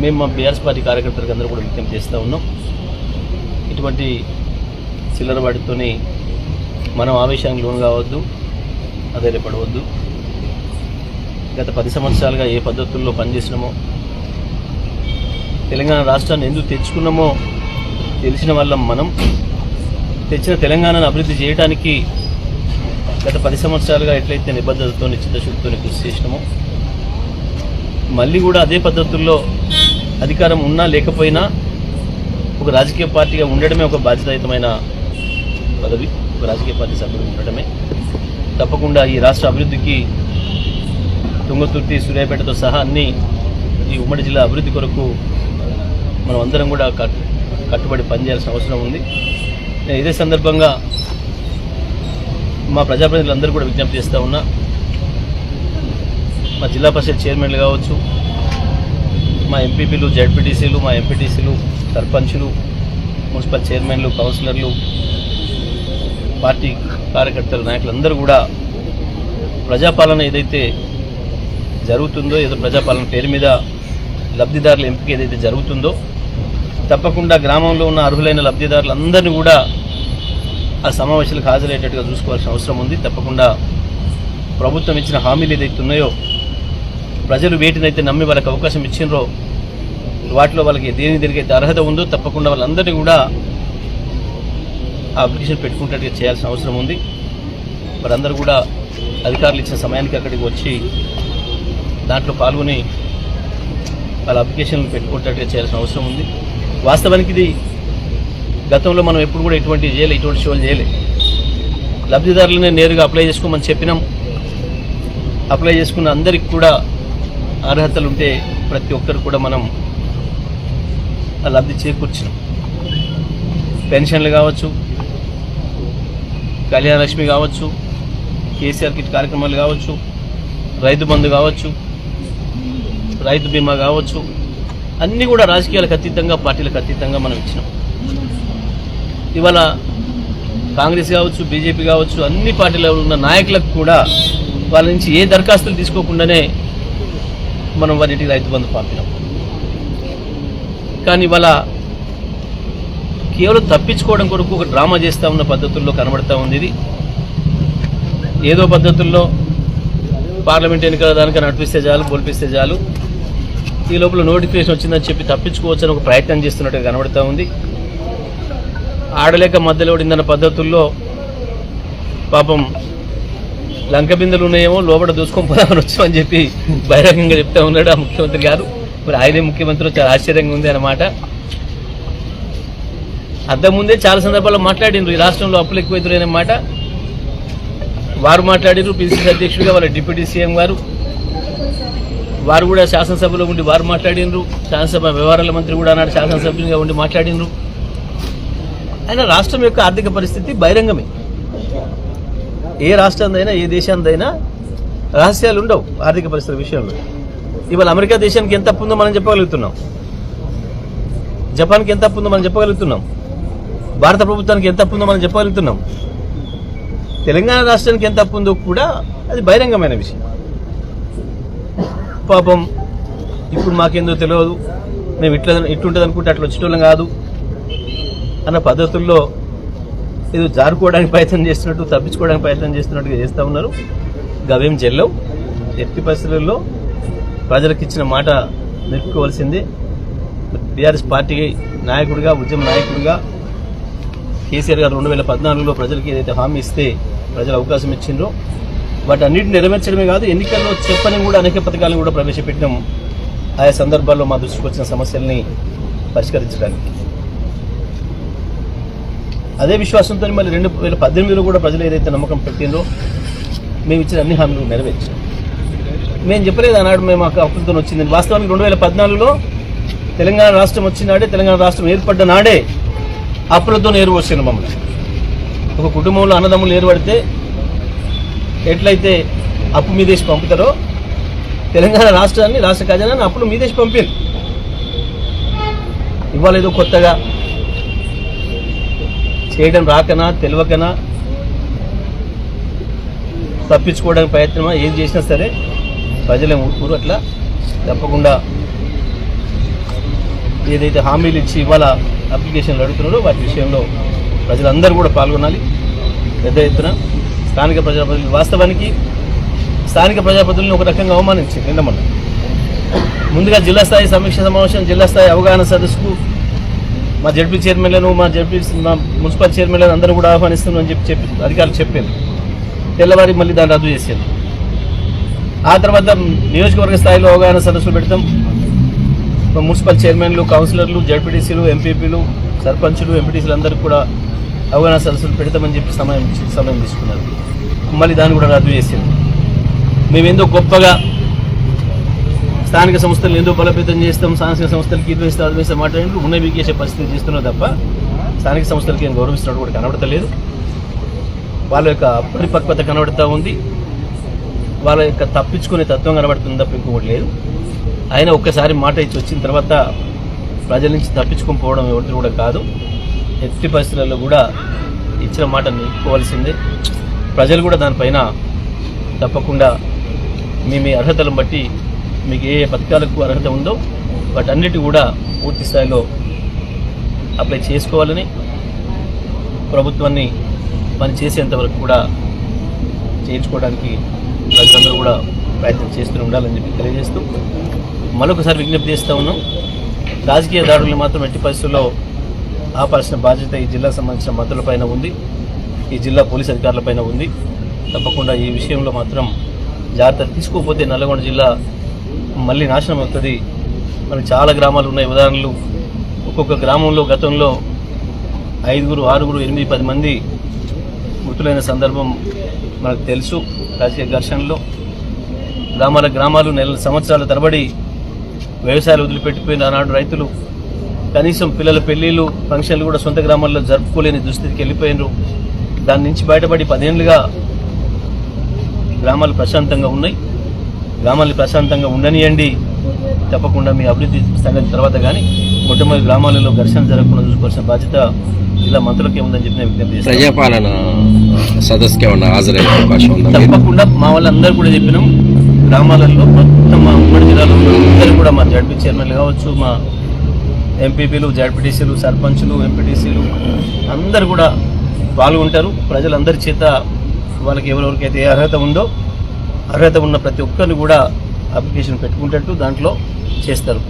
మేము మా BRS party కార్యకర్తలకు అందరూ కూడా విజ్ఞప్తి చేస్తూ ఉన్నాం. ఇటువంటి చిల్లర వాటితోనే మనం ఆవేశానికి లోను కావద్దు అధైర్యపడవద్దు. గత పది సంవత్సరాలుగా ఏ పద్ధతుల్లో పనిచేసినామో తెలంగాణ రాష్ట్రాన్ని ఎందుకు తెచ్చుకున్నామో తెలిసిన వాళ్ళం మనం. తెచ్చిన తెలంగాణను అభివృద్ధి చేయడానికి గత పది సంవత్సరాలుగా ఎట్లయితే నిబద్ధతతో చిత్తశుద్ధితో కృషి చేసినామో మళ్ళీ కూడా అదే పద్ధతుల్లో అధికారం ఉన్నా లేకపోయినా ఒక రాజకీయ పార్టీగా ఉండడమే ఒక బాధ్యతాయుతమైన పదవి ఒక రాజకీయ పార్టీ సభ్యుడు ఉండడమే. తప్పకుండా ఈ రాష్ట్ర అభివృద్ధికి తుంగతుర్తి సూర్యాపేటతో సహా అన్ని ఈ ఉమ్మడి జిల్లా అభివృద్ధి కొరకు మనం అందరం కూడా కట్టుబడి పనిచేయాల్సిన అవసరం ఉంది. నేను ఇదే సందర్భంగా మా ప్రజాప్రతినిధులందరూ కూడా విజ్ఞప్తి చేస్తూ ఉన్నా. మా జిల్లా పరిషత్ చైర్మన్లు కావచ్చు మా ఎంపీపీలు జడ్పీటీసీలు మా ఎంపీటీసీలు సర్పంచులు మున్సిపల్ చైర్మన్లు కౌన్సిలర్లు పార్టీ కార్యకర్తలు నాయకులందరూ కూడా ప్రజాపాలన ఏదైతే జరుగుతుందో ఏదో ప్రజాపాలన పేరు మీద లబ్ధిదారుల ఎంపిక ఏదైతే జరుగుతుందో తప్పకుండా గ్రామంలో ఉన్న అర్హులైన లబ్ధిదారులందరినీ కూడా ఆ సమావేశాలకు హాజరయ్యేటట్టుగా చూసుకోవాల్సిన అవసరం ఉంది. తప్పకుండా ప్రభుత్వం ఇచ్చిన హామీలు ఏదైతే ఉన్నాయో ప్రజలు వేటినైతే నమ్మి వాళ్ళకి అవకాశం ఇచ్చినరో వాటిలో వాళ్ళకి దేని దేనికైతే అర్హత ఉందో తప్పకుండా వాళ్ళందరినీ కూడా ఆ అప్లికేషన్ పెట్టుకుంటట్టుగా చేయాల్సిన అవసరం ఉంది. వారందరూ కూడా అధికారులు ఇచ్చిన సమయానికి అక్కడికి వచ్చి దాంట్లో పాల్గొని వాళ్ళ అప్లికేషన్లు పెట్టుకుంటట్టుగా చేయాల్సిన అవసరం ఉంది. వాస్తవానికి ఇది గతంలో మనం ఎప్పుడు కూడా ఎటువంటి చేయలే ఇటువంటి షోలు చేయలే. లబ్ధిదారులనే నేరుగా అప్లై చేసుకోమని చెప్పినాం. అప్లై చేసుకున్న అందరికి కూడా అర్హతలు ఉంటే ప్రతి ఒక్కరు కూడా మనం లబ్ధి చేకూర్చినాం. పెన్షన్లు కావచ్చు కళ్యాణలక్ష్మి కావచ్చు కేసీఆర్ కిట్ కార్యక్రమాలు కావచ్చు రైతు బంధు కావచ్చు రైతు బీమా కావచ్చు అన్నీ కూడా రాజకీయాలకు అతీతంగా పార్టీలకు అతీతంగా మనం ఇచ్చినాం. ఇవాళ కాంగ్రెస్ కావచ్చు బీజేపీ కావచ్చు అన్ని పార్టీలో ఉన్న నాయకులకు కూడా వాళ్ళ నుంచి ఏ దరఖాస్తులు తీసుకోకుండానే మనం వారింటికి రైతు బంధు పంపినాం. కానీ ఇవాళ కేవలం తప్పించుకోవడం కొరకు ఒక డ్రామా చేస్తూ ఉన్న పద్ధతుల్లో కనబడతా ఉంది ఇది. ఏదో పద్ధతుల్లో పార్లమెంట్ ఎన్నికల దానికి నడిపిస్తే చాలు బోల్పిస్తే చాలు. ఈ లోపల నోటిఫికేషన్ వచ్చిందని చెప్పి తప్పించుకోవచ్చని ఒక ప్రయత్నం చేస్తున్నట్టుగా కనబడతా ఉంది. ఆడలేక మధ్యలో ఓడిందన్న పద్ధతుల్లో పాపం లంక బిందెలు ఉన్నాయేమో లోపల దూసుకొని పోదామని వచ్చామని చెప్పి బహిరంగంగా చెప్తా ఉన్నాడు ఆ ముఖ్యమంత్రి గారు. మరి ఆయనే ముఖ్యమంత్రి చాలా ఆశ్చర్యంగా ఉంది అన్నమాట. అంతకుముందే చాలా సందర్భాల్లో మాట్లాడిండ్రు ఈ రాష్ట్రంలో అప్పులు ఎక్కువైతున్న మాట. వారు మాట్లాడిరు పిసిసి అధ్యక్షుడిగా వాళ్ళ డిప్యూటీ సీఎం గారు. వారు కూడా శాసనసభలో ఉండి వారు మాట్లాడినరు శాసనసభ వ్యవహారాల మంత్రి కూడా నాడు శాసనసభ్యులుగా ఉండి మాట్లాడినరు అయినా రాష్ట్రం యొక్క ఆర్థిక పరిస్థితి బహిరంగమే. ఏ రాష్ట్రందైనా ఏ దేశానిదైనా రహస్యాలు ఉండవు ఆర్థిక పరిస్థితుల విషయంలో. ఇవాళ అమెరికా దేశానికి ఎంత అప్పు ఉందో మనం చెప్పగలుగుతున్నాం. జపాన్కి ఎంత అప్పు ఉందో మనం చెప్పగలుగుతున్నాం. భారత ప్రభుత్వానికి ఎంత అప్పు ఉందో మనం చెప్పగలుగుతున్నాం. తెలంగాణ రాష్ట్రానికి ఎంత అప్పు ఉందో కూడా అది బహిరంగమైన విషయం. పాపం ఇప్పుడు మాకేందో తెలియదు మేము ఇట్లా ఇట్లుంటుంది అనుకుంటే అట్లా వచ్చేటోళ్ళం కాదు. అన్న పద్ధతుల్లో ఏదో జారుకోవడానికి ప్రయత్నం చేస్తున్నట్టు తప్పించుకోవడానికి ప్రయత్నం చేస్తున్నట్టుగా చేస్తూ ఉన్నారు. గవేం చెల్లవు ఎట్టి పరిస్థితుల్లో ప్రజలకు ఇచ్చిన మాట నిలుపుకోవాల్సిందే. బీఆర్ఎస్ పార్టీ నాయకుడిగా ఉద్యమ నాయకుడిగా కేసీఆర్ గారు రెండు వేల పద్నాలుగులో ప్రజలకు ఏదైతే హామీ ఇస్తే ప్రజలు అవకాశం ఇచ్చిండ్రో వాటి అన్నింటిని నెరవేర్చడమే కాదు ఎన్నికల్లో చెప్పని కూడా అనేక పథకాలను కూడా ప్రవేశపెట్టడం ఆయా సందర్భాల్లో మా దృష్టికి వచ్చిన సమస్యల్ని పరిష్కరించడానికి. అదే విశ్వాసంతో మళ్ళీ రెండు వేల పద్దెనిమిదిలో కూడా ప్రజలు ఏదైతే నమ్మకం పెట్టిందో మేము ఇచ్చిన అన్ని హామీలు నెరవేర్చాం. మేము చెప్పలేదు ఆనాడు మేము మాకు అప్పులతో వచ్చింది. వాస్తవానికి రెండు వేల పద్నాలుగులో తెలంగాణ రాష్ట్రం వచ్చినాడే తెలంగాణ రాష్ట్రం ఏర్పడ్డ నాడే అప్పులతో ఏరువచ్చింది మమ్మల్ని. ఒక కుటుంబంలో అన్నదమ్ములు ఏర్పడితే ఎట్లయితే అప్పు మీదేసి పంపుతారో తెలంగాణ రాష్ట్రాన్ని రాష్ట్ర ఖజానాన్ని అప్పులు మీదేసి పంపింది ఇవాళ ఏదో కొత్తగా చేయడం రాకనా తెలియకనా? తప్పించుకోవడానికి ప్రయత్నమా? ఏం చేసినా సరే ప్రజలే ఊరు అట్లా తప్పకుండా ఏదైతే హామీలు ఇచ్చి ఇవాళ అప్లికేషన్లు అడుగుతున్నారో వాటి విషయంలో ప్రజలందరూ కూడా పాల్గొనాలి. పెద్ద ఎత్తున స్థానిక ప్రజాప్రతినిధులు వాస్తవానికి స్థానిక ప్రజాప్రతినిధులను ఒక రకంగా అవమానించింది నిన్న ముందుగా జిల్లా స్థాయి సమీక్ష సమావేశం జిల్లా స్థాయి అవగాహన సదస్సుకు మా జడ్పీ చైర్మన్లను మా జడ్పీ మా మున్సిపల్ చైర్మన్లను అందరూ కూడా ఆహ్వానిస్తున్నామని చెప్పి చెప్పి అధికారులు చెప్పారు. తెల్లవారి మళ్ళీ దాన్ని రద్దు చేశారు. ఆ తర్వాత నియోజకవర్గ స్థాయిలో అవగాహన సదస్సులు పెడతాం. మున్సిపల్ చైర్మన్లు కౌన్సిలర్లు జడ్పీటీసీలు ఎంపీపీలు సర్పంచులు ఎంపీటీసీలు అందరికీ కూడా అవగాహన సదస్సులు పెడతామని చెప్పి సమయం సమయం తీసుకున్నారు. మళ్ళీ దాన్ని కూడా రద్దు చేశారు. మేమేందో గొప్పగా స్థానిక సంస్థలు ఎందుకు బలోపేతం చేస్తాం? స్థానిక సంస్థలకి ఇది వేస్తే అది వేస్తే మాట్లాడి ఉన్న వీకేసే పరిస్థితి చేస్తున్నాం తప్ప స్థానిక సంస్థలకి ఏం గౌరవిస్తున్నట్టు కూడా కనబడతలేదు. వాళ్ళ యొక్క పరిపక్వత కనబడుతూ ఉంది. వాళ్ళ యొక్క తప్పించుకునే తత్వం కనబడుతుంది తప్ప ఇంకొకటి లేదు. ఆయన ఒక్కసారి మాట ఇచ్చి వచ్చిన తర్వాత ప్రజల నుంచి తప్పించుకొని పోవడం ఎవరిది కూడా కాదు. ఎత్తి పరిస్థితులలో కూడా ఇచ్చిన మాట నిలుపుకోవాల్సిందే. ప్రజలు కూడా దానిపైన తప్పకుండా మీ మీ అర్హతలను బట్టి మీకు ఏ పథకాలకు అర్హత ఉందో వాటన్నిటి కూడా పూర్తి స్థాయిలో అప్లై చేసుకోవాలని ప్రభుత్వాన్ని పని చేసేంత వరకు కూడా చేయించుకోవడానికి ప్రజలందరూ కూడా ప్రయత్నం చేస్తూ ఉండాలని చెప్పి తెలియజేస్తూ మరొకసారి విజ్ఞప్తి చేస్తూ ఉన్నాం. రాజకీయ దాడులను మాత్రం ఎట్టి పరిస్థితుల్లో ఆపాల్సిన బాధ్యత ఈ జిల్లాకు సంబంధించిన మంత్రులపైన ఉంది. ఈ జిల్లా పోలీస్ అధికారులపైన ఉంది. తప్పకుండా ఈ విషయంలో మాత్రం జాగ్రత్త తీసుకోకపోతే నల్గొండ జిల్లా మళ్ళీ నాశనం అవుతుంది. మనకి చాలా గ్రామాలు ఉన్నాయి. ఉదాహరణలు ఒక్కొక్క గ్రామంలో గతంలో ఐదుగురు ఆరుగురు ఎనిమిది పది మంది మృతులైన సందర్భం మనకు తెలుసు. రాజకీయ ఘర్షణలో గ్రామాల గ్రామాలు నెల సంవత్సరాల తరబడి వ్యవసాయాలు వదిలిపెట్టిపోయిన ఆనాడు రైతులు కనీసం పిల్లల పెళ్ళిళ్ళు ఫంక్షన్లు కూడా సొంత గ్రామాల్లో జరుపుకోలేని దుస్థితికి వెళ్ళిపోయినారు. దాని నుంచి బయటపడి పదేళ్ళుగా గ్రామాలు ప్రశాంతంగా ఉన్నాయి. గ్రామాలు ప్రశాంతంగా ఉండనియండి. తప్పకుండా మీ అభివృద్ధి సంగతి తర్వాత కానీ మొట్టమొదటి గ్రామాలలో ఘర్షణ జరగకుండా చూసుకోవాల్సిన బాధ్యత జిల్లా మంత్రులకే ఉందని చెప్పి నేను విజ్ఞప్తి ప్రజాపాలన సదస్సుకి ఏమన్నా హాజరయ్యే అవకాశం ఉందా? తప్పకుండా మా వాళ్ళందరూ కూడా చెప్పినాం. గ్రామాలలో మొత్తం మా ఉమ్మడి జిల్లాలో ఉన్న అందరూ కూడా మా జడ్పీ చైర్మన్లు కావచ్చు మా ఎంపీపీలు జడ్పీటీసీలు సర్పంచులు ఎంపీటీసీలు అందరూ కూడా పాల్గొంటారు. ప్రజలందరి చేత వాళ్ళకి ఎవరెవరికైతే ఏ అర్హత ఉందో అర్హత ఉన్న ప్రతి ఒక్కరిని కూడా అప్లికేషన్ పెట్టుకుంటట్టు దాంట్లో చేస్తారు.